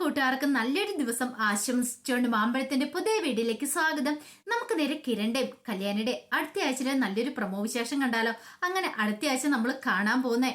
കൂട്ടുകാർക്ക് നല്ലൊരു ദിവസം ആശംസിച്ചുകൊണ്ട് മാമ്പഴത്തിന്റെ പുതിയ വീഡിയോയിലേക്ക് സ്വാഗതം. നമുക്ക് നേരെ കിരണ്ടേ കല്യാണിയുടെ അടുത്ത ആഴ്ചയിലെ നല്ലൊരു പ്രമോ വിശേഷം കണ്ടാലോ? അങ്ങനെ അടുത്ത ആഴ്ച നമ്മൾ കാണാൻ പോകുന്നേ.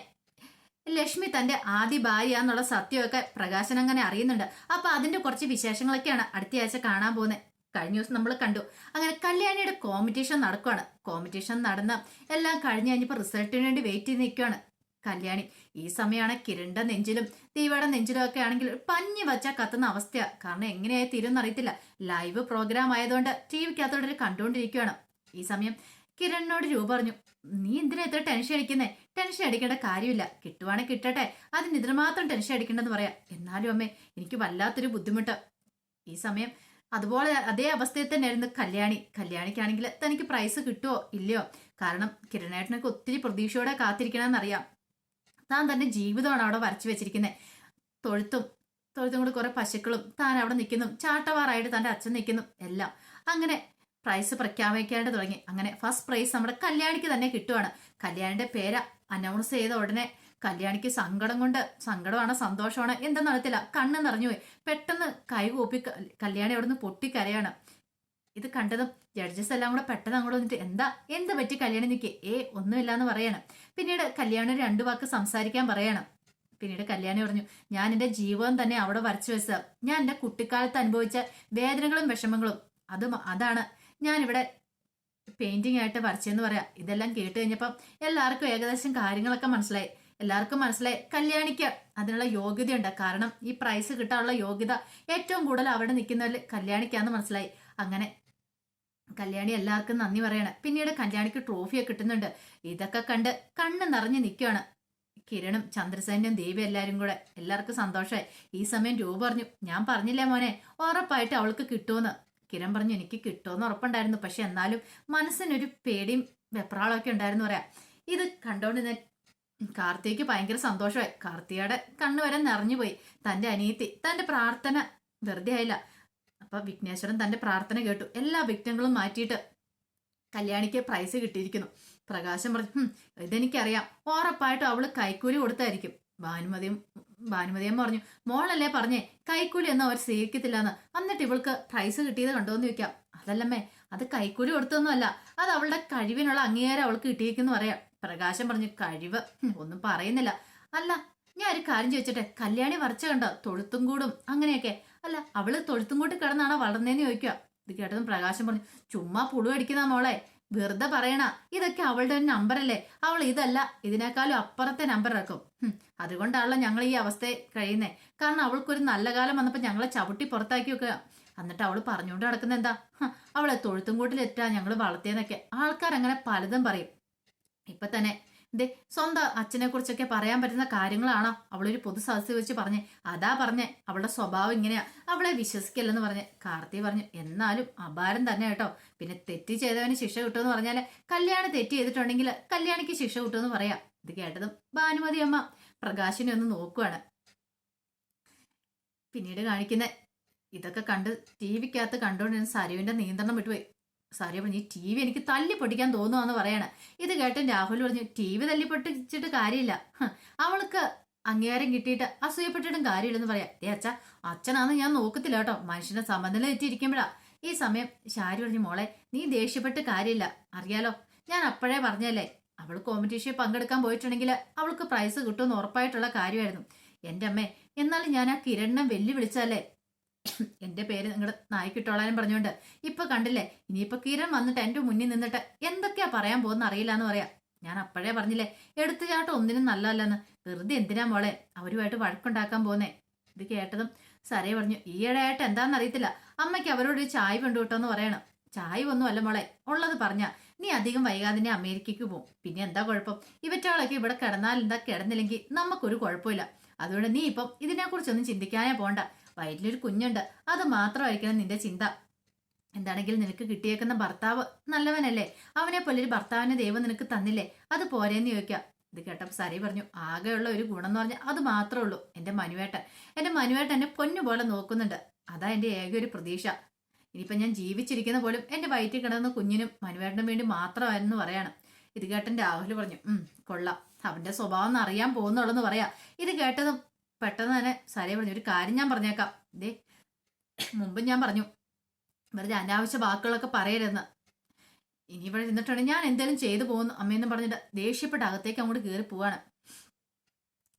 ലക്ഷ്മി തന്റെ ആദ്യ ഭാര്യ എന്നുള്ള സത്യമൊക്കെ പ്രകാശൻ അങ്ങനെ അറിയുന്നുണ്ട്. അപ്പൊ അതിന്റെ കുറച്ച് വിശേഷങ്ങളൊക്കെയാണ് അടുത്ത ആഴ്ച കാണാൻ പോകുന്നത് കഴിഞ്ഞ ദിവസം നമ്മൾ കണ്ടു. അങ്ങനെ കല്യാണിയുടെ കോമ്പറ്റീഷൻ നടക്കുവാണ്. കോമ്പറ്റീഷൻ നടന്ന് എല്ലാം കഴിഞ്ഞ് കഴിഞ്ഞപ്പോൾ റിസൾട്ടിന് വേണ്ടി വെയിറ്റ് ചെയ്ത് നിൽക്കുവാണ് കല്യാണി. ഈ സമയമാണ് കിരണ്ട നെഞ്ചിലും ദീപയുടെ നെഞ്ചിലും ഒക്കെ ആണെങ്കിൽ പഞ്ഞി വച്ച കത്തുന്ന അവസ്ഥയാണ് കാരണം എങ്ങനെയായി തീരുമെന്ന് അറിയത്തില്ല. ലൈവ് പ്രോഗ്രാം ആയതുകൊണ്ട് ടി വിക്കകത്തോടെ കണ്ടുകൊണ്ടിരിക്കുകയാണ് ഈ സമയം കിരണിനോട് രൂപ പറഞ്ഞു നീ എന്തിനാ ഇത്ര ടെൻഷൻ അടിക്കുന്നേ? ടെൻഷൻ അടിക്കേണ്ട കാര്യമില്ല. കിട്ടുവാണെങ്കിൽ കിട്ടട്ടെ. അതിന് ഇതിന് മാത്രം ടെൻഷൻ അടിക്കേണ്ടെന്ന് പറയാം. എന്നാലും അമ്മേ എനിക്ക് വല്ലാത്തൊരു ബുദ്ധിമുട്ട്. ഈ സമയം അതുപോലെ അതേ അവസ്ഥയിൽ തന്നെയായിരുന്നു കല്യാണി. കല്യാണിക്കാണെങ്കിൽ തനിക്ക് പ്രൈസ് കിട്ടുമോ ഇല്ലയോ? കാരണം കിരണേട്ടനൊക്കെ ഒത്തിരി പ്രതീക്ഷയോടെ കാത്തിരിക്കണമെന്നറിയാം. താൻ തന്റെ ജീവിതമാണ് അവിടെ വരച്ചു വെച്ചിരിക്കുന്നത് തൊഴുത്തും തൊഴുത്തും കൂടി കുറെ പശുക്കളും താൻ അവിടെ നിൽക്കുന്നു. ചാട്ടവാറായിട്ട് തന്റെ അച്ഛൻ നിൽക്കുന്നു. എല്ലാം. അങ്ങനെ പ്രൈസ് പ്രഖ്യാപിക്കാണ്ട് തുടങ്ങി. അങ്ങനെ ഫസ്റ്റ് പ്രൈസ് നമ്മുടെ കല്യാണിക്ക് തന്നെ കിട്ടുവാണ്. കല്യാണിന്റെ പേര് അനൗൺസ് ചെയ്ത ഉടനെ കല്യാണിക്ക് സങ്കടം കൊണ്ട് സങ്കടമാണ് സന്തോഷമാണ് എന്തെന്ന് അറിയത്തില്ല. കണ്ണ് നിറഞ്ഞുപോയി. പെട്ടെന്ന് കൈ കൂപ്പി ക- കല്യാണി അവിടുന്ന് പൊട്ടിക്കരയാണ്. ഇത് കണ്ടതും ജഡ്ജസ് എല്ലാം കൂടെ പെട്ടെന്ന് അങ്ങോട്ട് വന്നിട്ട് എന്താ? എന്ത് പറ്റി കല്യാണം നിൽക്കി ഏ ഒന്നുമില്ല എന്ന് പറയണം. പിന്നീട് കല്യാണം രണ്ടു വാക്ക് സംസാരിക്കാൻ പറയണം. പിന്നീട് കല്യാണി പറഞ്ഞു ഞാൻ എന്റെ ജീവിതം തന്നെ അവിടെ വരച്ചു വെച്ചത്. ഞാൻ എന്റെ കുട്ടിക്കാലത്ത് അനുഭവിച്ച വേദനകളും വിഷമങ്ങളും. അത് അതാണ്. ഞാനിവിടെ പെയിന്റിംഗ് ആയിട്ട് വരച്ചെന്ന് പറയാം. ഇതെല്ലാം കേട്ട് കഴിഞ്ഞപ്പം എല്ലാവർക്കും ഏകദേശം കാര്യങ്ങളൊക്കെ മനസ്സിലായി. എല്ലാവർക്കും മനസ്സിലായി. കല്യാണിക്ക് അതിനുള്ള യോഗ്യതയുണ്ട്. കാരണം ഈ പ്രൈസ് കിട്ടാനുള്ള യോഗ്യത ഏറ്റവും കൂടുതൽ അവിടെ നിൽക്കുന്നവരിൽ കല്യാണിക്കാന്ന് മനസ്സിലായി. അങ്ങനെ കല്യാണി എല്ലാവർക്കും നന്ദി പറയാണ്. പിന്നീട് കല്യാണിക്ക് ട്രോഫിയൊക്കെ കിട്ടുന്നുണ്ട്. ഇതൊക്കെ കണ്ട് കണ്ണ് നിറഞ്ഞു നിൽക്കുകയാണ് കിരണും ചന്ദ്രസേനും ദേവി എല്ലാവരും കൂടെ. എല്ലാവർക്കും സന്തോഷമായി ഈ സമയം രൂപ പറഞ്ഞു. ഞാൻ പറഞ്ഞില്ലേ മോനെ? ഉറപ്പായിട്ട് അവൾക്ക് കിട്ടുമെന്ന്. കിരൺ പറഞ്ഞു എനിക്ക് കിട്ടുമെന്ന് ഉറപ്പുണ്ടായിരുന്നു. പക്ഷെ എന്നാലും മനസ്സിനൊരു പേടിയും വെപ്രാളമൊക്കെ ഉണ്ടായിരുന്നു പറയാം. ഇത് കണ്ടോണ്ട് ഞാൻ കാർത്തികയ്ക്ക് ഭയങ്കര സന്തോഷമായി. കാർത്തിയുടെ കണ്ണുവരെ നിറഞ്ഞുപോയി. തന്റെ അനിയത്തി തന്റെ പ്രാർത്ഥന വെറുതെ ആയില്ല. അപ്പൊ വിഘ്നേശ്വരൻ തന്റെ പ്രാർത്ഥന കേട്ടു. എല്ലാ വിഘ്നങ്ങളും മാറ്റിയിട്ട് കല്യാണിക്ക് പ്രൈസ് കിട്ടിയിരിക്കുന്നു. പ്രകാശം പറഞ്ഞു "ഹും, ഇതെനിക്കറിയാം. ഉറപ്പായിട്ടും അവൾ കൈക്കൂലി കൊടുത്തായിരിക്കും. ഭാനുമതിയും ഭാനുമതിയും പറഞ്ഞു മോളല്ലേ പറഞ്ഞേ കൈക്കൂലി ഒന്നും അവർ സ്വീകരിക്കത്തില്ലെന്ന്. എന്നിട്ട് ഇവൾക്ക് പ്രൈസ് കിട്ടിയത് കണ്ടോന്ന് ചോദിക്കാം. അതല്ലമ്മേ അത് കൈക്കൂലി കൊടുത്തൊന്നുമല്ല. അത് അവളുടെ കഴിവിനുള്ള അംഗീകാരം അവൾക്ക് കിട്ടിയിരിക്കുന്നു പറയാം. പ്രകാശം പറഞ്ഞു കഴിവ്? ഒന്നും പറയുന്നില്ല. അല്ല ഞാൻ ഒരു കാര്യം ചോദിച്ചട്ടെ? കല്യാണി വരച്ച കണ്ടോ? തൊഴുത്തും കൂടും. അങ്ങനെയൊക്കെ. അല്ല അവൾ തൊഴുത്തും കൂട്ടി കിടന്നാണോ വളർന്നേന്ന് ചോദിക്കുക. ഇത് കേട്ടതും പ്രകാശം പറഞ്ഞു ചുമ്മാ പുളു അടിക്കുന്ന മോളെ വെറുതെ പറയണ ഇതൊക്കെ അവളുടെ ഒരു നമ്പറല്ലേ? അവൾ ഇതല്ല ഇതിനേക്കാളും അപ്പുറത്തെ നമ്പർ ഇറക്കും. അതുകൊണ്ടാണല്ലോ ഞങ്ങൾ ഈ അവസ്ഥയെ കഴിയുന്നേ. കാരണം അവൾക്കൊരു നല്ല കാലം വന്നപ്പോൾ ഞങ്ങളെ ചവിട്ടി പുറത്താക്കി വെക്കുക. എന്നിട്ട് അവൾ പറഞ്ഞുകൊണ്ട് നടക്കുന്ന എന്താ? അവളെ തൊഴുത്തും കൂട്ടിലെറ്റാ ഞങ്ങൾ വളർത്തിയെന്നൊക്കെ. ആൾക്കാർ അങ്ങനെ പലതും പറയും. ഇപ്പൊ തന്നെ ദേ സ്വന്തം അച്ഛനെ കുറിച്ചൊക്കെ പറയാൻ പറ്റുന്ന കാര്യങ്ങളാണോ അവളൊരു പൊതു സദസ്സിൽ വെച്ച് പറഞ്ഞേ. അതാ പറഞ്ഞേ അവളുടെ സ്വഭാവം ഇങ്ങനെയാ. അവളെ വിശ്വസിക്കില്ലെന്ന് പറഞ്ഞ്. കാർത്തി പറഞ്ഞു എന്നാലും അപാരം തന്നെ കേട്ടോ. പിന്നെ തെറ്റ് ചെയ്തവന് ശിക്ഷ കിട്ടുമെന്ന് പറഞ്ഞാൽ കല്യാണം തെറ്റ് ചെയ്തിട്ടുണ്ടെങ്കിൽ കല്യാണിക്ക് ശിക്ഷ കിട്ടുമെന്ന് പറയാം. ഇത് കേട്ടതും ഭാനുമതി അമ്മ പ്രകാശിനെ ഒന്ന് നോക്കുവാണ്. പിന്നീട് കാണിക്കുന്ന ഇതൊക്കെ കണ്ട് ടി വിക്കകത്ത് കണ്ടുകൊണ്ടിരുന്ന സരുവിന്റെ നിയന്ത്രണം വിട്ടുപോയി. സരു പറഞ്ഞു ഈ ടി വി എനിക്ക് തല്ലി പൊട്ടിക്കാൻ തോന്നുവാന്ന് പറയാണ്. ഇത് കേട്ട് രാഹുൽ പറഞ്ഞു ടി വി തല്ലി പൊട്ടിച്ചിട്ട് കാര്യമില്ല അവൾക്ക് അംഗീകാരം കിട്ടിയിട്ട് അസൂയപ്പെട്ടിട്ടും കാര്യമില്ലെന്ന് പറയാം. ഏ അച്ഛ അച്ഛനാന്ന് ഞാൻ നോക്കത്തില്ല കേട്ടോ. മനുഷ്യനെ സമനില തെറ്റിയിരിക്കുമ്പോഴാ. ഈ സമയം ശാരി പറഞ്ഞു മോളെ നീ ദേഷ്യപ്പെട്ട് കാര്യമില്ല. അറിയാലോ ഞാൻ അപ്പോഴേ പറഞ്ഞല്ലേ അവൾ കോമ്പറ്റീഷനിൽ പങ്കെടുക്കാൻ പോയിട്ടുണ്ടെങ്കിൽ അവൾക്ക് പ്രൈസ് കിട്ടുമെന്ന് ഉറപ്പായിട്ടുള്ള കാര്യമായിരുന്നു. എന്റെ അമ്മേ എന്നാലും ഞാൻ ആ കിരണ്ണം വെല്ലുവിളിച്ചല്ലേ എന്റെ പേര് നിങ്ങളുടെ നായിക്കിട്ടോളാനും പറഞ്ഞുകൊണ്ട് ഇപ്പൊ കണ്ടില്ലേ? ഇനിയിപ്പൊ കിരൺ വന്നിട്ട് എന്റെ മുന്നിൽ നിന്നിട്ട് എന്തൊക്കെയാ പറയാൻ പോകുന്ന അറിയില്ല എന്ന് പറയാം. ഞാൻ അപ്പോഴേ പറഞ്ഞില്ലേ എടുത്തുചാട്ടം ഒന്നിനും നല്ലതല്ലെന്ന്. വെറുതെ എന്തിനാ മോളെ? അവരുമായിട്ട് വഴക്കുണ്ടാക്കാൻ പോന്നേ ഇത് കേട്ടതും സരേ പറഞ്ഞു ഈയിടെയായിട്ട് എന്താണെന്ന് അറിയത്തില്ല. അമ്മയ്ക്ക് അവരോട് ഒരു ചായ കൊണ്ടു കിട്ടോന്ന് പറയണം. ചായ ഒന്നും അല്ല മോളെ. ഉള്ളത് പറഞ്ഞ. നീ അധികം വൈകാതെ തന്നെ അമേരിക്കയ്ക്ക് പോകും പിന്നെ എന്താ കുഴപ്പം? ഇവറ്റാളൊക്കെ ഇവിടെ കിടന്നാൽ എന്താ കിടന്നില്ലെങ്കിൽ നമുക്കൊരു കുഴപ്പമില്ല. അതുകൊണ്ട് നീ ഇപ്പം ഇതിനെക്കുറിച്ചൊന്നും ചിന്തിക്കാനേ പോണ്ട. വയറ്റിലൊരു കുഞ്ഞുണ്ട്. അത് മാത്രമായിരിക്കണം നിന്റെ ചിന്ത. എന്താണെങ്കിൽ നിനക്ക് കിട്ടിയേക്കുന്ന ഭർത്താവ് നല്ലവനല്ലേ? അവനെ പോലെ ഒരു ഭർത്താവിനെ ദൈവം നിനക്ക് തന്നില്ലേ? അത് പോരേന്ന് ചോദിക്കാം ഇത് കേട്ടപ്പോൾ സരി പറഞ്ഞു ആകെയുള്ള ഒരു ഗുണം എന്ന് പറഞ്ഞാൽ അത് മാത്രമേ ഉള്ളൂ. എന്റെ മനുവേട്ടൻ. എന്റെ മനുവേട്ടൻ എന്നെ പൊന്നു പോലെ നോക്കുന്നുണ്ട്. അതാ എന്റെ ഏക ഒരു പ്രതീക്ഷ. ഇനിയിപ്പം ഞാൻ ജീവിച്ചിരിക്കുന്ന പോലും എന്റെ വയറ്റിൽ കിടന്ന കുഞ്ഞിനും മനുവേട്ടനും വേണ്ടി മാത്രമായിരുന്നു പറയാണ്. ഇത് കേട്ടൻ രാഹുൽ പറഞ്ഞു കൊള്ളാം. അവന്റെ സ്വഭാവം അറിയാൻ പോകുന്നുള്ളെന്ന് പറയാം. ഇത് കേട്ടതും പെട്ടെന്ന് തന്നെ സരയെ പറഞ്ഞു ഒരു കാര്യം ഞാൻ പറഞ്ഞേക്കാം. ദേ മുമ്പ് ഞാൻ പറഞ്ഞു വെറുതെ അനാവശ്യ വാക്കുകളൊക്കെ പറയരുതെന്ന്. ഇനി ഇവിടെ ഇരുന്നിട്ടുണ്ടെങ്കിൽ ഞാൻ എന്തെങ്കിലും ചെയ്തു പോകുന്നു അമ്മയെന്നും പറഞ്ഞിട്ട് ദേഷ്യപ്പെട്ട് അകത്തേക്ക് അങ്ങോട്ട് കയറി പോവാണ്.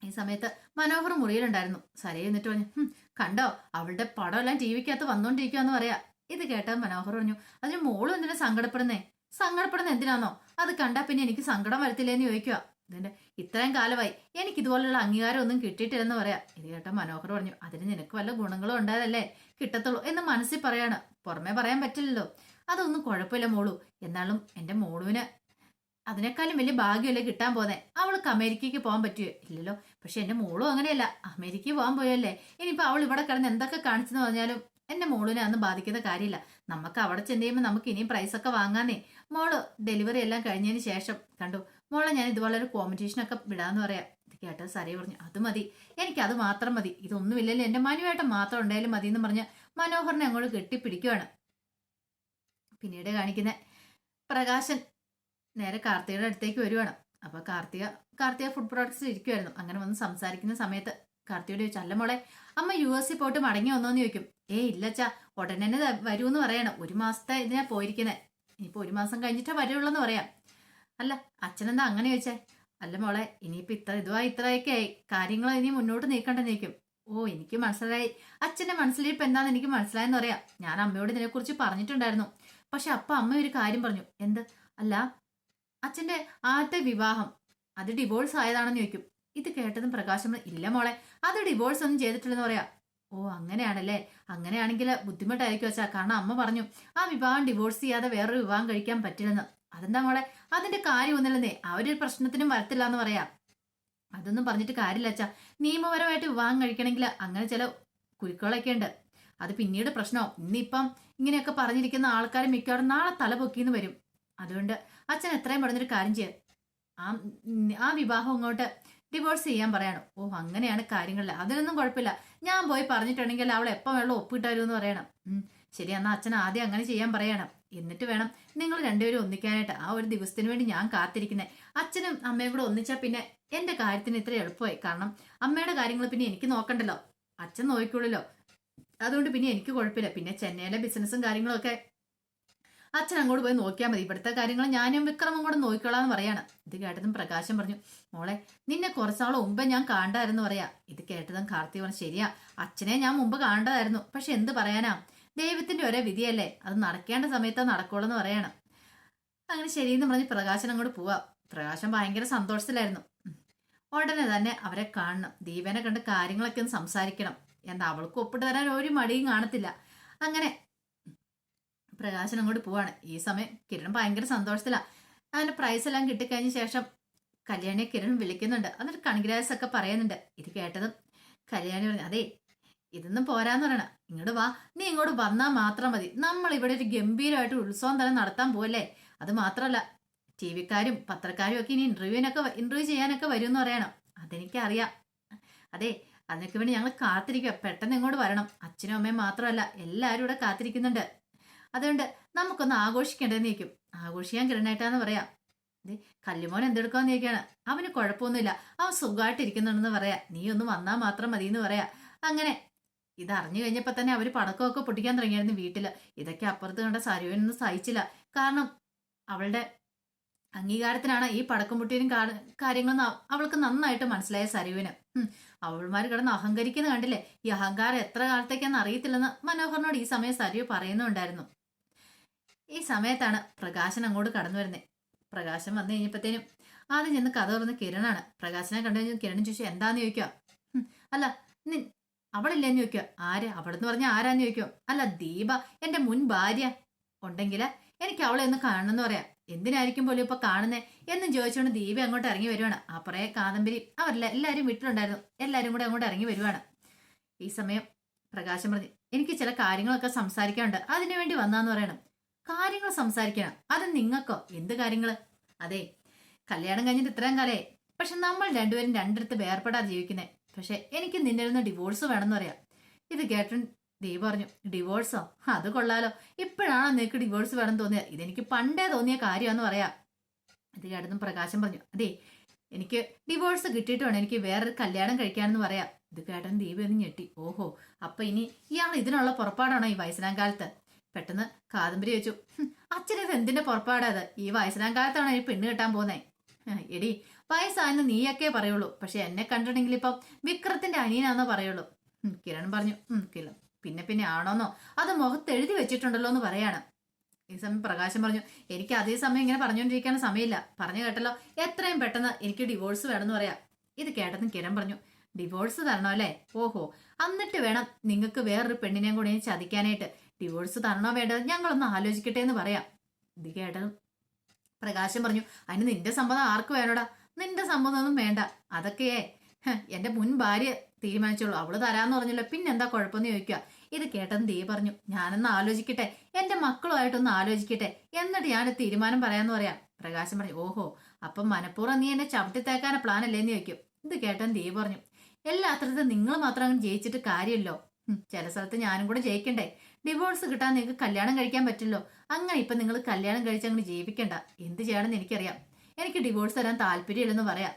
ഈ സമയത്ത് മനോഹർ മുറിയിലുണ്ടായിരുന്നു. സരയെ എന്നിട്ട് പറഞ്ഞു "ഹും, കണ്ടോ? അവളുടെ പടം എല്ലാം ടി വിക്കകത്ത് വന്നോണ്ടിരിക്കുവാന്ന് പറയാ. ഇത് കേട്ട മനോഹർ പറഞ്ഞു അതിന് മോളും എന്തിനാ സങ്കടപ്പെടുന്നേ? സങ്കടപ്പെടുന്ന എന്തിനാണോ അത് കണ്ടാ പിന്നെ എനിക്ക് സങ്കടം വരത്തില്ലേന്ന് ചോദിക്കുക ഇതിന്റെ ഇത്രയും കാലമായി. എനിക്ക് ഇതുപോലുള്ള അംഗീകാരം ഒന്നും കിട്ടിയിട്ടില്ലെന്ന് പറയാ. ഇത് കേട്ട മനോഹർ പറഞ്ഞു അതിന് നിനക്ക് വല്ല ഗുണങ്ങളും ഉണ്ടായതല്ലേ? കിട്ടത്തുള്ളൂ എന്ന് മനസ്സിൽ പറയാണ്. പുറമേ പറയാൻ പറ്റില്ലല്ലോ. അതൊന്നും കുഴപ്പമില്ല മോളു. എന്നാലും എന്റെ മോളുവിന് അതിനേക്കാളും വലിയ ഭാഗ്യമല്ലേ കിട്ടാൻ പോന്നെ? അവൾക്ക് അമേരിക്കയ്ക്ക് പോകാൻ പറ്റുമോ ഇല്ലല്ലോ. പക്ഷെ എന്റെ മോളും അങ്ങനെയല്ല. അമേരിക്കയിൽ പോകാൻ പോയല്ലേ ഇനിയിപ്പോ അവൾ ഇവിടെ കിടന്ന് എന്തൊക്കെ കാണിച്ചെന്ന് പറഞ്ഞാലും എന്റെ മോളിനെ അന്ന് ബാധിക്കുന്ന കാര്യമില്ല. നമുക്ക് അവിടെ ചെന്ന് കഴിയുമ്പോൾ നമുക്ക് ഇനിയും പ്രൈസൊക്കെ വാങ്ങാന്നേ. മോൾ ഡെലിവറി എല്ലാം കഴിഞ്ഞതിന് ശേഷം. കണ്ടു. മോളെ ഞാൻ ഇതുപോലെ ഒരു കോമ്പറ്റീഷനൊക്കെ വിടാന്ന് പറയാം. ഇത് കേട്ടത് സരി പറഞ്ഞു അത് മതി. എനിക്ക് അത് മാത്രം മതി. ഇതൊന്നുമില്ലല്ലോ. എന്റെ മനുവേട്ടൻ മാത്രം ഉണ്ടായാലും മതി എന്ന് പറഞ്ഞ് മനോഹറിനെ അങ്ങോട്ട് കെട്ടിപ്പിടിക്കുവാണ്. പിന്നീട് കാണിക്കുന്ന പ്രകാശൻ നേരെ കാർത്തികയുടെ അടുത്തേക്ക് വരുവാണ്. അപ്പൊ കാർത്തിക കാർത്തിക ഫുഡ് പ്രോഡക്ട്സിൽ ഇരിക്കുമായിരുന്നു അങ്ങനെ വന്ന് സംസാരിക്കുന്ന സമയത്ത് കാർത്തിയോട് ചോദിച്ചു അല്ല മോളെ അമ്മ യു എസ് സി പോയിട്ട് മടങ്ങി വന്നോന്ന് ചോദിക്കും. ഏ ഇല്ലച്ചാ ഉടനെ തന്നെ വരൂന്ന് പറയണം. ഒരു മാസത്തെ ഇതിനാ പോയിരിക്കുന്നത് ഇനിയിപ്പോ ഒരു മാസം കഴിഞ്ഞിട്ടേ വരുള്ളൂ എന്ന് പറയാം. അല്ല അച്ഛനെന്താ അങ്ങനെ ചോദിച്ചേ? അല്ല മോളെ ഇനിയിപ്പോ ഇത്ര ഇതുവാ ഇത്രയൊക്കെ ആയി. കാര്യങ്ങൾ ഇനി മുന്നോട്ട് നീക്കണ്ട നീക്കും ഓ എനിക്ക് മനസ്സിലായി. അച്ഛന്റെ മനസ്സിലിരിപ്പ് എന്താന്ന് എനിക്ക് മനസ്സിലായെന്ന് പറയാം ഞാൻ അമ്മയോട് ഇതിനെക്കുറിച്ച് പറഞ്ഞിട്ടുണ്ടായിരുന്നു. പക്ഷെ അപ്പ അമ്മ ഒരു കാര്യം പറഞ്ഞു. എന്ത്? അല്ല അച്ഛന്റെ ആദ്യത്തെ വിവാഹം അത് ഡിവോഴ്സ് ആയതാണെന്ന് ചോദിക്കും. ഇത് കേട്ടതും പ്രകാശം ഇല്ല മോളെ അത് ഡിവോഴ്സ് ഒന്നും ചെയ്തിട്ടില്ലെന്ന് പറയാ. ഓ അങ്ങനെയാണല്ലേ? അങ്ങനെയാണെങ്കിൽ ബുദ്ധിമുട്ടായിരിക്കും വെച്ചാ കാരണം അമ്മ പറഞ്ഞു ആ വിവാഹം ഡിവോഴ്സ് ചെയ്യാതെ വേറൊരു വിവാഹം കഴിക്കാൻ പറ്റില്ലെന്ന്. അതെന്താ മോളെ? അതിന്റെ കാര്യമൊന്നുമില്ലെന്നേ ആ അവരൊരു പ്രശ്നത്തിനും വരത്തില്ല എന്ന് പറയാം. അതൊന്നും പറഞ്ഞിട്ട് കാര്യമില്ല അച്ഛാ. നിയമപരമായിട്ട് വിവാഹം കഴിക്കണമെങ്കിൽ അങ്ങനെ ചില കുരുക്കളൊക്കെ ഉണ്ട്. അത് പിന്നീട് പ്രശ്നമാവും. ഇന്നിപ്പം ഇങ്ങനെയൊക്കെ പറഞ്ഞിരിക്കുന്ന ആൾക്കാർ മിക്കവാറും നാളെ തല പൊക്കിന്ന് വരും. അതുകൊണ്ട് അച്ഛൻ എത്രയും പറഞ്ഞൊരു കാര്യം ചെയ്യാം. ആ ആ വിവാഹം ഇങ്ങോട്ട് ഡിവോഴ്സ് ചെയ്യാൻ പറയണം. ഓ അങ്ങനെയാണ് കാര്യങ്ങളിൽ അതിനൊന്നും കുഴപ്പമില്ല. ഞാൻ പോയി പറഞ്ഞിട്ടുണ്ടെങ്കിൽ അവൾ എപ്പോൾ വെള്ളം ഒപ്പിട്ട് എന്ന് പറയണം. ശരി എന്നാൽ അച്ഛൻ ആദ്യം അങ്ങനെ ചെയ്യാൻ പറയണം. എന്നിട്ട് വേണം നിങ്ങൾ രണ്ടുപേരും ഒന്നിക്കാനായിട്ട് ആ ഒരു ദിവസത്തിന് വേണ്ടി ഞാൻ കാത്തിരിക്കുന്നത് അച്ഛനും അമ്മയും കൂടെ ഒന്നിച്ചാൽ പിന്നെ എന്റെ കാര്യത്തിന് ഇത്ര എളുപ്പമായി. കാരണം അമ്മയുടെ കാര്യങ്ങൾ പിന്നെ എനിക്ക് നോക്കണ്ടല്ലോ. അച്ഛൻ നോക്കിക്കോളല്ലോ അതുകൊണ്ട് പിന്നെ എനിക്ക് കുഴപ്പമില്ല. പിന്നെ ചെന്നൈയിലെ ബിസിനസ്സും കാര്യങ്ങളൊക്കെ അച്ഛൻ അങ്ങോട്ട് പോയി നോക്കിയാൽ മതി. ഇവിടുത്തെ കാര്യങ്ങൾ ഞാനും വിക്രമും കൂടെ നോക്കിക്കോളാന്ന് പറയാണ്. ഇത് കേട്ടതും പ്രകാശം പറഞ്ഞു മോളെ നിന്നെ കുറച്ചാൾ മുമ്പ് ഞാൻ കാണണ്ടായിരുന്നു പറയാ. ഇത് കേട്ടതും കാർത്തി പറഞ്ഞു ശരിയാ അച്ഛനെ ഞാൻ മുമ്പ് കാണേണ്ടതായിരുന്നു പക്ഷെ എന്ത് പറയാനാ? ദൈവത്തിന്റെ ഒരേ വിധിയല്ലേ? അത് നടക്കേണ്ട സമയത്ത് നടക്കുള്ളൂ എന്ന് പറയണം. അങ്ങനെ ശരിയെന്ന് പറഞ്ഞ് പ്രകാശൻ അങ്ങോട്ട് പോവാ. പ്രകാശൻ ഭയങ്കര സന്തോഷത്തിലായിരുന്നു. ഉടനെ തന്നെ അവരെ കാണണം. ദീപനെ കണ്ട് കാര്യങ്ങളൊക്കെ ഒന്ന് സംസാരിക്കണം. എന്താ അവൾക്ക് ഒപ്പിട്ട് തരാൻ ഒരു മടിയും കാണത്തില്ല. അങ്ങനെ പ്രകാശൻ അങ്ങോട്ട് പോവാണ്. ഈ സമയം കിരൺ ഭയങ്കര സന്തോഷത്തിലാണ് അവന്റെ പ്രൈസ് എല്ലാം കിട്ടിക്കഴിഞ്ഞ ശേഷം കല്യാണിയെ കിരൺ വിളിക്കുന്നുണ്ട്. എന്നിട്ട് കൺഗ്രാസ് ഒക്കെ പറയുന്നുണ്ട്. ഇത് കേട്ടതും കല്യാണി പറഞ്ഞു അതെ ഇതൊന്നും പോരാന്ന് പറയണ. ഇങ്ങോട്ട് വാ. നീ ഇങ്ങോട്ട് വന്നാൽ മാത്രം മതി. നമ്മൾ ഇവിടെ ഒരു ഗംഭീരമായിട്ട് ഉത്സവം തന്നെ നടത്താൻ പോവല്ലേ? അത് മാത്രമല്ല ടി വിക്കാരും പത്രക്കാരും ഒക്കെ ഇനി ഇന്റർവ്യൂവിനൊക്കെ ഇന്റർവ്യൂ ചെയ്യാനൊക്കെ വരും എന്ന് പറയണം. അതെനിക്കറിയാം. അതെ അതിനൊക്കെ വേണ്ടി ഞങ്ങൾ കാത്തിരിക്കുക പെട്ടെന്ന് ഇങ്ങോട്ട് വരണം. അച്ഛനും അമ്മയും മാത്രമല്ല എല്ലാവരും ഇവിടെ കാത്തിരിക്കുന്നുണ്ട്. അതുകൊണ്ട് നമുക്കൊന്ന് ആഘോഷിക്കേണ്ടതെന്ന് നീക്കും ആഘോഷിക്കാൻ കിരണേട്ടാന്ന് പറയാം. കല്ലുമോൻ എന്തെടുക്കാന്ന് ചോദിക്കാണ്. അവന് കുഴപ്പമൊന്നുമില്ല. അവൻ സുഖമായിട്ടിരിക്കുന്നുണ്ടെന്ന് പറയാ. നീ ഒന്ന് വന്നാൽ മാത്രം മതി എന്ന് പറയാ. അങ്ങനെ ഇത് അറിഞ്ഞു കഴിഞ്ഞപ്പോൾ തന്നെ അവർ പടക്കമൊക്കെ പൊട്ടിക്കാൻ തുടങ്ങിയായിരുന്നു വീട്ടിൽ. ഇതൊക്കെ അപ്പുറത്ത് കണ്ട സരുവിനൊന്നും സഹിച്ചില്ല. കാരണം അവളുടെ അംഗീകാരത്തിനാണ് ഈ പടക്കം പൊട്ടിയനും കാര്യങ്ങളും അവൾക്ക് നന്നായിട്ട് മനസ്സിലായ സരുവിന്. അവൾമാർ കിടന്ന് അഹങ്കരിക്കുന്ന കണ്ടില്ലേ? ഈ അഹങ്കാരം എത്ര കാലത്തേക്കാന്ന് അറിയത്തില്ലെന്ന് മനോഹറിനോട് ഈ സമയം സരു പറയുന്നുണ്ടായിരുന്നു. ഈ സമയത്താണ് പ്രകാശൻ അങ്ങോട്ട് കടന്നു വരുന്നത് പ്രകാശൻ വന്നു കഴിഞ്ഞപ്പോഴത്തേനും ആദ്യം ചെന്ന് കഥ തുറന്ന് കിരണാണ്. പ്രകാശനെ കണ്ടു കഴിഞ്ഞാൽ കിരൺ ചോദിച്ചു എന്താന്ന് ചോദിക്കുക അല്ല അവളില്ലെന്ന് ചോദിക്കുക. ആര്? അവളെന്ന് പറഞ്ഞാൽ ആരാന്ന് ചോദിക്കും. അല്ല ദീപ എന്റെ മുൻ ഭാര്യ. ഉണ്ടെങ്കിൽ എനിക്ക് അവളെ ഒന്ന് കാണണമെന്ന് പറയാം. എന്തിനായിരിക്കും പോലും ഇപ്പൊ കാണുന്നേ? എന്നും ചോദിച്ചുകൊണ്ട് ദീപ അങ്ങോട്ട് ഇറങ്ങി വരുവാണ്. അപ്പറേ കാദംബരി അവരെല്ലാം എല്ലാവരും വീട്ടിലുണ്ടായിരുന്നു. എല്ലാവരും കൂടെ അങ്ങോട്ട് ഇറങ്ങി വരുവാണ്. ഈ സമയം പ്രകാശം പറഞ്ഞു എനിക്ക് ചില കാര്യങ്ങളൊക്കെ സംസാരിക്കാനുണ്ട്. അതിനു വേണ്ടി വന്നാന്ന് പറയണം. കാര്യങ്ങൾ സംസാരിക്കണം. അത് നിങ്ങൾക്കോ? എന്ത് കാര്യങ്ങൾ അതെ കല്യാണം കഴിഞ്ഞിട്ട് ഇത്രയും കാലേ പക്ഷെ നമ്മൾ രണ്ടുപേരും രണ്ടിടത്ത് വേർപെടാതെ ജീവിക്കുന്നേ. പക്ഷെ എനിക്ക് നിന്നിൽ നിന്ന് ഡിവോഴ്സ് വേണമെന്ന് പറയാം ഇത് കേട്ടൻ ദേവ് പറഞ്ഞു ഡിവോഴ്സോ അത് കൊള്ളാലോ. ഇപ്പോഴാണോ നിനക്ക് ഡിവോഴ്സ് വേണം തോന്നിയത്? ഇതെനിക്ക് പണ്ടേ തോന്നിയ കാര്യമാണെന്ന് പറയാം. ഇത് കേട്ടതും പ്രകാശം പറഞ്ഞു അതെ എനിക്ക് ഡിവോഴ്സ് കിട്ടിയിട്ട് വേണം എനിക്ക് വേറൊരു കല്യാണം കഴിക്കാമെന്ന് പറയാം. ഇത് കേട്ടൻ ദീപ് ഒന്ന് ഞെട്ടി. ഓഹോ അപ്പൊ ഇനി ഇയാൾ ഇതിനുള്ള പുറപ്പാടാണോ ഈ വയസ്സനാം കാലത്ത് പെട്ടെന്ന് കാദംബരി വെച്ചു അച്ഛനത് എന്തിന്റെ പുറപ്പാടാ അത്? ഈ വയസ്സനാം കാലത്താണ് ഈ പെണ്ണ് കെട്ടാൻ പോകുന്നേ? എടി വയസ്സായെന്ന് നീയൊക്കെ പറയുള്ളൂ. പക്ഷെ എന്നെ കണ്ടിട്ടുണ്ടെങ്കിൽ ഇപ്പം വിക്രത്തിന്റെ അനിയനാന്ന് പറയുള്ളൂ. കിരൺ പറഞ്ഞു കിരൺ. പിന്നെ പിന്നെ ആണോന്നോ? അത് മുഖത്ത് എഴുതി വെച്ചിട്ടുണ്ടല്ലോ എന്ന് പറയാണ്. ഈ സമയം പ്രകാശം പറഞ്ഞു എനിക്ക് അതേ സമയം ഇങ്ങനെ പറഞ്ഞുകൊണ്ടിരിക്കാൻ സമയമില്ല. പറഞ്ഞു കേട്ടല്ലോ എത്രയും പെട്ടെന്ന് എനിക്ക് ഡിവോഴ്സ് വേണമെന്ന് പറയാം. ഇത് കേട്ടതും കിരൺ പറഞ്ഞു ഡിവോഴ്സ് തരണോ അല്ലേ? ഓഹോ എന്നിട്ട് വേണം നിങ്ങൾക്ക് വേറൊരു പെണ്ണിനെയും കൂടെ ചതിക്കാനായിട്ട്. ഡിവോഴ്സ് തരണോ വേണ്ടത് ഞങ്ങളൊന്ന് ആലോചിക്കട്ടെ എന്ന് പറയാം. ഇത് കേട്ടതും പ്രകാശം പറഞ്ഞു അതിന് നിന്റെ സമ്മതം ആർക്ക് വേണോടാ? നിന്റെ സമ്മതമൊന്നും വേണ്ട. അതൊക്കെയേ. എന്റെ മുൻ ഭാര്യ തീരുമാനിച്ചോളൂ. അവൾ തരാന്ന് പറഞ്ഞല്ലോ. പിന്നെന്താ കുഴപ്പമെന്ന് ചോദിക്കുക. ഇത് കേട്ടെന്ന് ദീ പറഞ്ഞു ഞാനൊന്ന് ആലോചിക്കട്ടെ. എന്റെ മക്കളുമായിട്ടൊന്ന് ആലോചിക്കട്ടെ. എന്നിട്ട് ഞാൻ തീരുമാനം പറയാന്ന് പറയാം. പ്രകാശം പറഞ്ഞു ഓഹോ അപ്പം മനഃപൂർവം നീ എന്നെ ചവിട്ടിത്തേക്കാന പ്ലാൻ അല്ലേന്ന് ചോദിക്കും. ഇത് കേട്ടെന്ന് ദീ പറഞ്ഞു എല്ലാ അത്തരത്തിലും നിങ്ങൾ മാത്രം അങ്ങ് ജയിച്ചിട്ട് കാര്യമല്ലോ. ചില സ്ഥലത്ത് ഞാനും കൂടെ ജയിക്കണ്ടേ. ഡിവോഴ്സ് കിട്ടാൻ നിങ്ങൾക്ക് കല്യാണം കഴിക്കാൻ പറ്റില്ലോ. അങ്ങനെ ഇപ്പൊ നിങ്ങൾ കല്യാണം കഴിച്ച് ജീവിക്കണ്ട. എന്ത് ചെയ്യണമെന്ന് എനിക്കറിയാം. എനിക്ക് ഡിവോഴ്സ് തരാൻ താല്പര്യമില്ലെന്ന് പറയാം.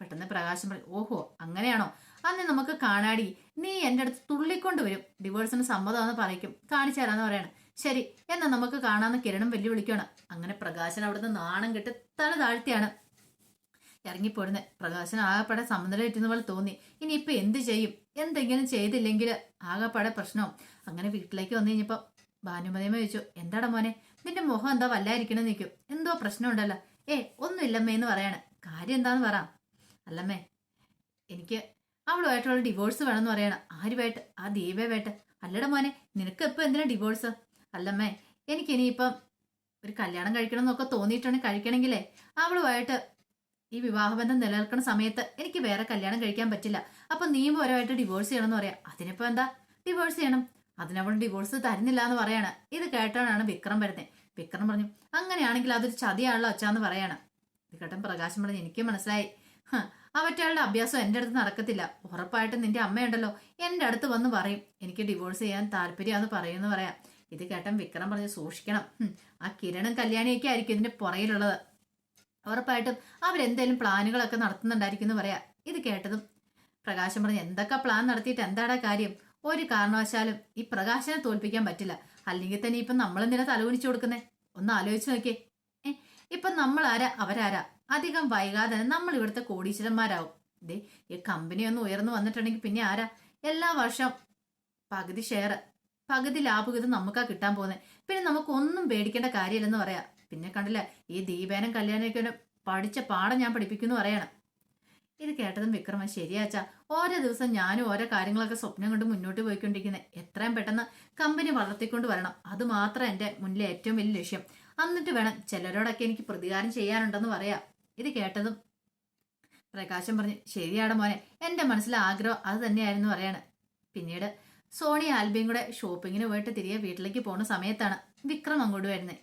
പെട്ടെന്ന് പ്രകാശം പറയും ഓഹോ അങ്ങനെയാണോ? അന്ന് നമുക്ക് കാണാടി നീ എന്റെ അടുത്ത് തുള്ളിക്കൊണ്ട് വരും. ഡിവോഴ്സിന് സമ്മതമാണെന്ന് പറയും കാണിച്ചു തരാന്ന് പറയണം. ശരി എന്നാ നമുക്ക് കാണാമെന്ന് കിരണം വെല്ലുവിളിക്കുകയാണ് അങ്ങനെ പ്രകാശൻ അവിടുന്ന് നാണം കെട്ട് തല താഴ്ത്തിയാണ്. ഇറങ്ങിപ്പോരുന്നത് പ്രകാശൻ ആകെപ്പാടെ കിട്ടുന്ന പോലെ തോന്നി. ഇനി ഇപ്പൊ എന്ത് ചെയ്യും? എന്തെങ്കിലും ചെയ്തില്ലെങ്കിൽ ആകെപ്പാടെ പ്രശ്നവും. അങ്ങനെ വീട്ടിലേക്ക് വന്നു കഴിഞ്ഞപ്പോ ഭാനുമതിയമ്മ ചോദിച്ചു എന്താടാ മോനെ? നിന്റെ മുഖം എന്താ വല്ലായിരിക്കണം നിൽക്കും എന്തോ പ്രശ്നമുണ്ടല്ലോ. ഏ ഒന്നുമില്ലമ്മേ എന്ന് പറയാണ്. കാര്യം എന്താന്ന് പറ. അല്ലമ്മേ എനിക്ക് അവളുമായിട്ടുള്ള ഡിവോഴ്സ് വേണമെന്ന് പറയണം. ആരുമായിട്ട്? ആ ദീപയുമായിട്ട് അല്ലട മോനെ നിനക്ക് ഇപ്പൊ എന്തിനാ ഡിവോഴ്സ് അല്ലമ്മേ എനിക്ക് ഇനിയിപ്പം ഒരു കല്യാണം കഴിക്കണം എന്നൊക്കെ തോന്നിയിട്ടുണ്ടെങ്കിൽ കഴിക്കണമെങ്കിലേ അവളുമായിട്ട് ഈ വിവാഹബന്ധം നിലനിൽക്കുന്ന സമയത്ത് എനിക്ക് വേറെ കല്യാണം കഴിക്കാൻ പറ്റില്ല. അപ്പൊ നിയമപരമായിട്ട് ഡിവോഴ്സ് ചെയ്യണം എന്ന് പറയാം. അതിനിപ്പോ എന്താ? ഡിവോഴ്സ് ചെയ്യണം. അതിനവൾ ഡിവോഴ്സ് തരുന്നില്ല എന്ന് പറയാണ്. ഇത് കേട്ടാണ് വിക്രം വരുന്നത് വിക്രം പറഞ്ഞു അങ്ങനെയാണെങ്കിൽ അതൊരു ചതിയാണല്ലോ അച്ഛാന്ന് പറയാണ്. ഇത് കേട്ടൻ പ്രകാശം പറഞ്ഞു എനിക്ക് മനസ്സിലായി. അവറ്റയാളുടെ അഭ്യാസം എന്റെ അടുത്ത് നടക്കത്തില്ല. ഉറപ്പായിട്ടും നിന്റെ അമ്മയുണ്ടല്ലോ. എന്റെ അടുത്ത് വന്ന് പറയും. എനിക്ക് ഡിവോഴ്സ് ചെയ്യാൻ താല്പര്യമാണെന്ന് പറയുമെന്ന് പറയാം. ഇത് കേട്ടൻ വിക്രം പറഞ്ഞ് സൂക്ഷിക്കണം. ആ കിരണും കല്യാണിയൊക്കെ ആയിരിക്കും ഇതിന്റെ പുറയിലുള്ളത് ഉറപ്പായിട്ടും അവരെന്തേലും പ്ലാനുകളൊക്കെ നടത്തുന്നുണ്ടായിരിക്കും എന്ന് പറയാം. ഇത് കേട്ടതും പ്രകാശം പറഞ്ഞു എന്തൊക്കെ പ്ലാൻ നടത്തിയിട്ട് എന്താടാ കാര്യം? ഒരു കാരണവശാലും ഈ പ്രകാശനെ തോൽപ്പിക്കാൻ പറ്റില്ല. അല്ലെങ്കിൽ തന്നെ ഇപ്പം നമ്മളെന്തിനാ തലകുനിച്ചു കൊടുക്കുന്നേ? ഒന്ന് ആലോചിച്ച് നോക്കിയേ. ഏ ഇപ്പം നമ്മൾ ആരാ അവരാരാ? അധികം വൈകാതെ നമ്മൾ ഇവിടുത്തെ കോടീശ്വരന്മാരാവും. ദേ ഈ കമ്പനി ഒന്ന് ഉയർന്നു വന്നിട്ടുണ്ടെങ്കിൽ പിന്നെ ആരാ? എല്ലാ വർഷം പകുതി ഷെയർ പകുതി ലാഭവിഹിതം നമുക്കാ കിട്ടാൻ പോകുന്നത് പിന്നെ നമുക്ക് ഒന്നും പേടിക്കേണ്ട കാര്യമില്ലെന്ന് പറയാം. പിന്നെ കണ്ടില്ല ഈ ദീപേനം കല്യാണമൊക്കെ പഠിച്ച പാഠം ഞാൻ പഠിപ്പിക്കുന്നു പറയണം. ഇത് കേട്ടതും വിക്രമ ശരിയാച്ചാ. ഓരോ ദിവസം ഞാനും ഓരോ കാര്യങ്ങളൊക്കെ സ്വപ്നം കൊണ്ട് മുന്നോട്ട് പോയിക്കൊണ്ടിരിക്കുന്നത് എത്രയും പെട്ടെന്ന് കമ്പനി വളർത്തിക്കൊണ്ട് വരണം. അത് മാത്രം എന്റെ മുന്നിലെ ഏറ്റവും വലിയ ലക്ഷ്യം. എന്നിട്ട് വേണം ചിലരോടൊക്കെ എനിക്ക് പ്രതികാരം ചെയ്യാനുണ്ടെന്ന് പറയാം. ഇത് കേട്ടതും പ്രകാശം പറഞ്ഞു ശരിയാട മോനെ എന്റെ മനസ്സിലെ ആഗ്രഹം അത് തന്നെയായിരുന്നു പറയാണ്. പിന്നീട് സോണി ആൽബിയും കൂടെ ഷോപ്പിങ്ങിന് പോയിട്ട് തിരികെ വീട്ടിലേക്ക് പോകുന്ന സമയത്താണ് വിക്രം അങ്ങോട്ട് വരുന്നത്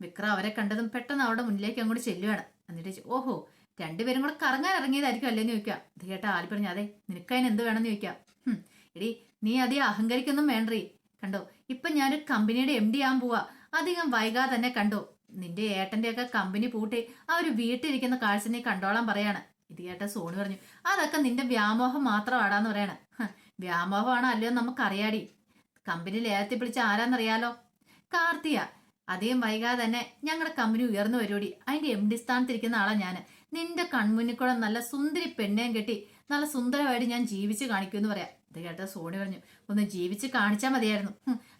വിക്രം അവരെ കണ്ടതും പെട്ടെന്ന് അവരുടെ മുന്നിലേക്ക് അങ്ങോട്ട് ചെല്ലുവാണ്. എന്നിട്ട് ഓഹോ രണ്ടുപേരും കൂടെ കറങ്ങാൻ ഇറങ്ങിയതായിരിക്കും അല്ലേന്ന് ചോദിക്കാം ഇത് കേട്ട ആലി പറഞ്ഞു അതെ നിനക്ക് അതിന് എന്ത് വേണമെന്ന് ചോദിക്കാം എടി നീ അധികം അഹങ്കരിക്കൊന്നും വേണ്ടേ കണ്ടോ ഇപ്പൊ ഞാനൊരു കമ്പനിയുടെ എം ഡി ആകാൻ പോവാ. അധികം വൈകാതെ തന്നെ കണ്ടോ നിന്റെ ഏട്ടന്റെ ഒക്കെ കമ്പനി പൂട്ടി ആ ഒരു വീട്ടിലിരിക്കുന്ന കാഴ്ച നീ കണ്ടോളാൻ പറയാണ്. ഇത് കേട്ട സോണി പറഞ്ഞു അതൊക്കെ നിന്റെ വ്യാമോഹം മാത്രമാടാന്ന് പറയാണ്. "ഹ, വ്യാമോഹമാണോ അല്ലയോ നമുക്കറിയാടി. കമ്പനി ലേലത്തിൽ പിടിച്ച ആരാന്നറിയാലോ? കാർത്തിയ അധികം വൈകാതെ തന്നെ ഞങ്ങളുടെ കമ്പനി ഉയർന്നു വരുവടി. അതിന്റെ എം ഡി സ്ഥാനത്തിരിക്കുന്ന ആളാ ഞാൻ നിന്റെ കൺമുന്നിൽ കൂടെ നല്ല സുന്ദരി പെണ്ണേം കെട്ടി നല്ല സുന്ദരമായിട്ട് ഞാൻ ജീവിച്ച് കാണിക്കുമെന്ന് പറയാം. ഇത് കേട്ട സോണി പറഞ്ഞു ഒന്ന് ജീവിച്ച് കാണിച്ചാൽ മതിയായിരുന്നു.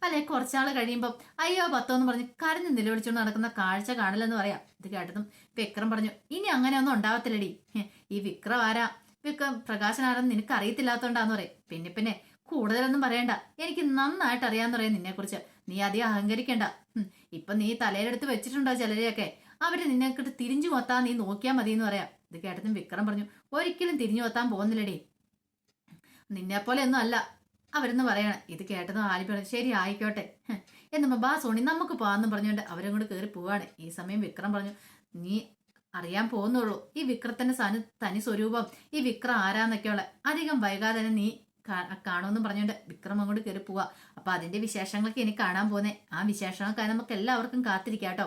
അല്ലെ കുറച്ചാൾ കഴിയുമ്പോൾ അയ്യോ പത്തോ എന്ന് പറഞ്ഞ് കരഞ്ഞ് നിലവിളിച്ചുകൊണ്ട് നടക്കുന്ന കാഴ്ച കാണില്ലെന്ന് പറയാം. ഇത് കേട്ടതും വിക്രം പറഞ്ഞു ഇനി അങ്ങനെ ഒന്നും ഉണ്ടാവത്തില്ലടി ഈ വിക്രം ആരാ? വിക്രം പ്രകാശൻ ആരെന്ന് നിനക്ക് അറിയത്തില്ലാത്തോണ്ടാന്ന് പറയും. പിന്നെ പിന്നെ കൂടുതലൊന്നും പറയണ്ട. എനിക്ക് നന്നായിട്ട് അറിയാന്ന് പറയാം നിന്നെ കുറിച്ച് നീ അധികം അഹങ്കരിക്കണ്ട. ഇപ്പൊ നീ തലയിലെടുത്ത് വെച്ചിട്ടുണ്ടോ ചിലരെയൊക്കെ? അവർ നിന്നെക്കിട്ട് തിരിഞ്ഞു കൊത്താൻ നീ നോക്കിയാൽ മതി എന്ന് പറയാം. ഇത് കേട്ടതും വിക്രം പറഞ്ഞു ഒരിക്കലും തിരിഞ്ഞു കൊത്താൻ പോകുന്നില്ലടേ. നിന്നെ പോലെ ഒന്നും അല്ല അവരെന്ന് പറയണം. ഇത് കേട്ടതും ആലി പറഞ്ഞു ശരി ആയിക്കോട്ടെ. ഹ്, എന്നുമ്പോ ബാ സോണി നമുക്ക് പോവാന്നും പറഞ്ഞുകൊണ്ട് അവരും കൂടെ കയറി പോവാണ്. ഈ സമയം വിക്രം പറഞ്ഞു നീ അറിയാൻ പോകുന്നുള്ളൂ. ഈ വിക്രത്തിന്റെ സനു തനി സ്വരൂപം ഈ വിക്രം ആരാന്നൊക്കെയുള്ള അധികം വൈകാതെ തന്നെ നീ കാണുമെന്ന് പറഞ്ഞുകൊണ്ട് വിക്രം അങ്ങോട്ട് കയറി പോവാ. അപ്പൊ അതിന്റെ വിശേഷങ്ങളൊക്കെ എനിക്ക് കാണാൻ പോകുന്നേ ആ വിശേഷങ്ങൾക്കായി നമുക്ക് എല്ലാവർക്കും കാത്തിരിക്കാം കേട്ടോ